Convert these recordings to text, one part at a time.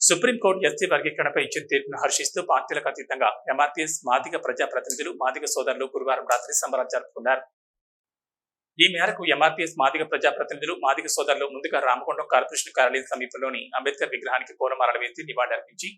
Supreme court SC వర్గీకరణపై ఇచ్చిన తీర్పును హర్షిస్తూ పార్టీలకు అతీతంగా ఎంఆర్టీఎస్ మాదిగ ప్రజా ప్రతినిధులు మాదిగ సోదరులు గురువారం రాత్రి సంబరాలు జరుపుకున్నారు. ఈ మేరకు ఎంఆర్పీఎస్ మాదిగ ప్రజాప్రతినిధులు మాదిగ సోదరులు ముందుగా రామకొండం కార్పొరేషన్ కార్యాలయం సమీపంలోని అంబేద్కర్ విగ్రహానికి పూలమాలలు వేసి నివాళులర్పించి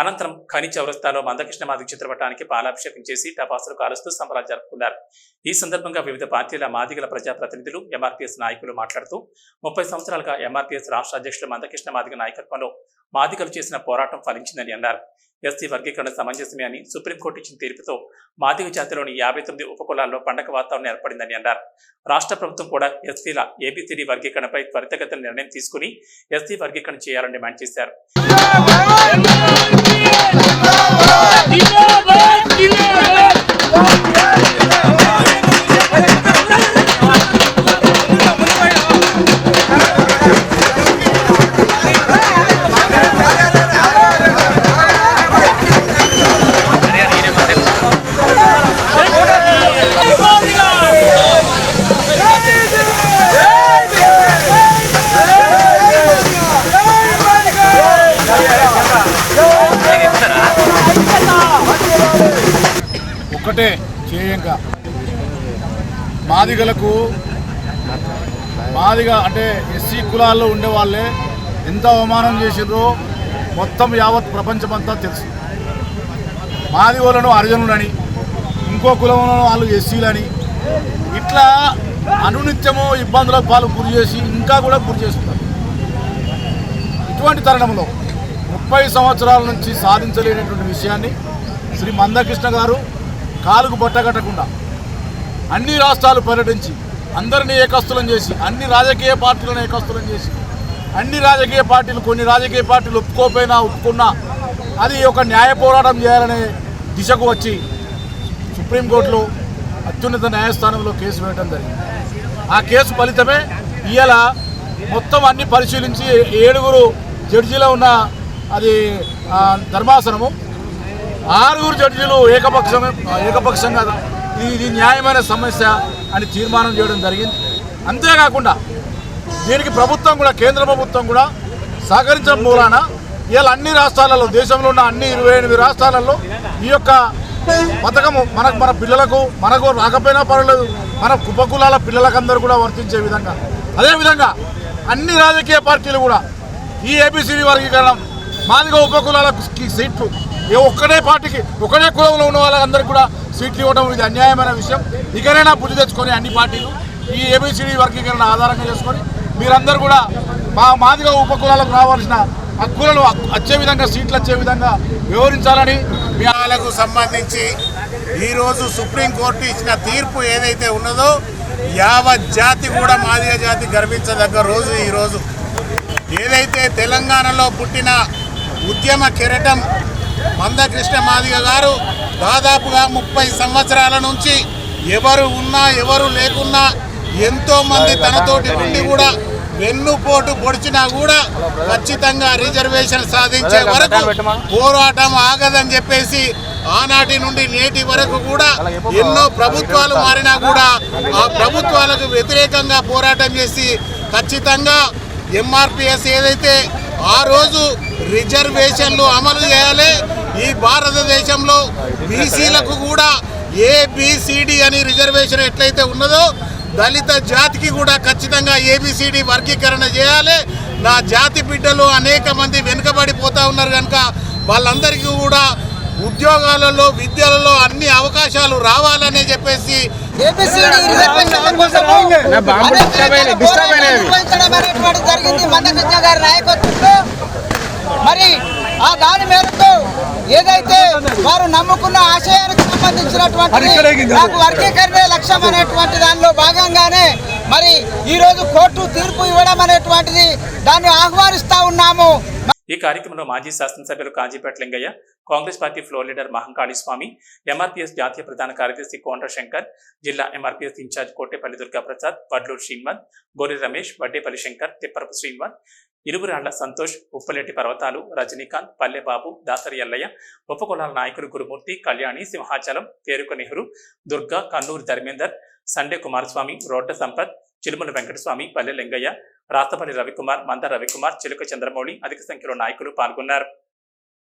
అనంతరం ఖని చౌరస్తాలో మందకృష్ణ మాదిగ చిత్రపటానికి పాలాభిషేకం చేసి టపాసులు కాలుస్తూ సంబరాలు జరుపుకున్నారు. ఈ సందర్భంగా వివిధ పార్టీల మాదిగల ప్రజాప్రతినిధులు ఎంఆర్పీఎస్ నాయకులు మాట్లాడుతూ ముప్పై సంవత్సరాలుగా ఎంఆర్పీఎస్ రాష్ట్ర అధ్యక్షులు మందకృష్ణ మాదిగ నాయకత్వంలో మాదిగలు చేసిన పోరాటం ఫలించిందని అన్నారు. ఎస్సీ వర్గీకరణ సమంజసమే అని సుప్రీంకోర్టు ఇచ్చిన తీర్పుతో మాదిగ జాతిలోని యాభై తొమ్మిది ఉపకులాల్లో పండగ వాతావరణం ఏర్పడిందని అన్నారు. రాష్ట్ర ప్రభుత్వం కూడా ఎస్సీల ఏబిసిడి వర్గీకరణపై త్వరితగతిన నిర్ణయం తీసుకుని ఎస్సీ వర్గీకరణ చేయాలని డిమాండ్ చేశారు. ఒక్కటే చేయంగా. మాదిగలకు మాదిగ అంటే ఎస్సీ కులాల్లో ఉండే వాళ్ళే ఎంత అవమానం చేసిండ్రో మొత్తం యావత్ ప్రపంచమంతా తెలుసు. మాదిగోలను అర్జునులని ఇంకో కులంలో వాళ్ళు ఎస్సీలని. ఇట్లా అనునిత్యము ఇబ్బందులకు పాలు గురి చేసి ఇంకా కూడా గురి చేస్తున్నారు. ఇటువంటి తరుణంలో ముప్పై సంవత్సరాల నుంచి సాధించలేనటువంటి విషయాన్ని శ్రీ మందకృష్ణ గారు కాలుకు బట్టగట్టకుండా అన్ని రాష్ట్రాలు పర్యటించి అందరినీ ఏకస్తులం చేసి అన్ని రాజకీయ పార్టీలను ఏకస్తులం చేసి అన్ని రాజకీయ పార్టీలు కొన్ని రాజకీయ పార్టీలు ఒప్పుకోపోయినా ఒప్పుకున్నా అది ఒక న్యాయ పోరాటం చేయాలనే దిశకు వచ్చి సుప్రీంకోర్టులో అత్యున్నత న్యాయస్థానంలో కేసు వేయడం జరిగింది. ఆ కేసు ఫలితమే ఇవాళ మొత్తం అన్ని పరిశీలించి ఏడుగురు జడ్జీలో ఉన్న అది ధర్మాసనము. ఆరుగురు జడ్జీలు ఏకపక్షం ఏకపక్షంగా ఇది న్యాయమైన సమస్య అని తీర్మానం చేయడం జరిగింది. అంతేకాకుండా దీనికి ప్రభుత్వం కూడా కేంద్ర ప్రభుత్వం కూడా సహకరించడం మూలాన ఇవాళ అన్ని రాష్ట్రాలలో దేశంలో ఉన్న అన్ని ఇరవై ఎనిమిది రాష్ట్రాలలో ఈ యొక్క పథకము మనకు మన పిల్లలకు మనకు రాకపోయినా పర్వాలేదు మన కుప్పకులాల పిల్లలకందరూ కూడా వర్తించే విధంగా. అదేవిధంగా అన్ని రాజకీయ పార్టీలు కూడా ఈ ఏబిసిడి వర్గీకరణం మాదిగా ఉపకులాల సీట్లు ఏ ఒక్కడే పార్టీకి ఒకటే కులంలో ఉన్న వాళ్ళందరికీ కూడా సీట్లు ఇవ్వడం ఇది అన్యాయమైన విషయం. ఇకనైనా బుద్ధి తెచ్చుకొని అన్ని పార్టీలు ఈ ఏబిసిడి వర్గీకరణ ఆధారంగా చేసుకొని మీరందరూ కూడా మా మాదిగా ఉపకులాలకు రావాల్సిన హక్కులను వచ్చే విధంగా సీట్లు వచ్చే విధంగా వివరించాలని మీ సంబంధించి ఈరోజు సుప్రీంకోర్టు ఇచ్చిన తీర్పు ఏదైతే ఉన్నదో యావత్ జాతి కూడా మాదిగ జాతి గర్వించదగ్గ రోజు ఈరోజు ఏదైతే తెలంగాణలో పుట్టిన ఉద్యమ కిరటం మందకృష్ణ మాదిగ గారు దాదాపుగా ముప్పై సంవత్సరాల నుంచి ఎవరు ఉన్నా ఎవరు లేకున్నా ఎంతో మంది తనతోటి ఉండి కూడా వెన్నుపోటు పొడిచినా కూడా ఖచ్చితంగా రిజర్వేషన్ సాధించే వరకు పోరాటం ఆగదని చెప్పేసి ఆనాటి నుండి నేటి వరకు కూడా ఎన్నో ప్రభుత్వాలు మారినా కూడా ఆ ప్రభుత్వాలకు వ్యతిరేకంగా పోరాటం చేసి ఖచ్చితంగా ఎంఆర్పిఎస్ ఏదైతే ఆ రోజు రిజర్వేషన్లు అమలు చేయాలి ఈ భారతదేశంలో బీసీలకు కూడా ఏబిసిడి అని రిజర్వేషన్ ఎట్లయితే ఉన్నదో దళిత జాతికి కూడా ఖచ్చితంగా ఏబిసిడి వర్గీకరణ చేయాలి నా జాతి బిడ్డలు అనేక మంది వెనుకబడిపోతా ఉన్నారు కనుక వాళ్ళందరికీ కూడా ఉద్యోగాలలో విద్యలలో అన్ని అవకాశాలు రావాలని చెప్పేసి జరిగింది మందకృష్ణ గారి నాయకత్వంలో మేరకు ఏదైతే వారు నమ్ముకున్న ఆశయానికి సంబంధించినటువంటి నాకు వర్గీకరణే లక్ష్యం అనేటువంటి దానిలో భాగంగానే మరి ఈ రోజు కోర్టు తీర్పు ఇవ్వడం అనేటువంటిది దాన్ని ఆహ్వానిస్తా ఉన్నాము. ఈ కార్యక్రమంలో మాజీ శాసనసభ్యులు Kazipet Lingaiah Congress party floor leader Mahankali Swamy MRPS జాతీయ ప్రధాన కార్యదర్శి కోండ్ర శంకర్ జిల్లా ఎంఆర్పీఎస్ ఇన్ఛార్జ్ కోటేపల్లి దుర్గాప్రసాద్ వడ్లూరు శ్రీనివాస్ గోరి రమేష్ వడ్డేపల్లి శంకర్ తిప్పరపు శ్రీనివాస్ ఇరువురాళ్ళ సంతోష్ ఉప్పలేటి పర్వతాలు రజనీకాంత్ పల్లెబాబు దాసరి ఎల్లయ్య ఉపకులాల నాయకులు గురుమూర్తి కళ్యాణి సింహాచలం పేరుక నెహ్రూ దుర్గా కన్నూరు ధర్మేందర్ సండే కుమారస్వామి రోడ్డ సంపత్ చిలుమల వెంకటస్వామి పల్లె లింగయ్య రాస్తపల్లి రవికుమార్ మంద రవికుమార్ చిలుక చంద్రమౌళి అధిక సంఖ్యలో నాయకులు పాల్గొన్నారు.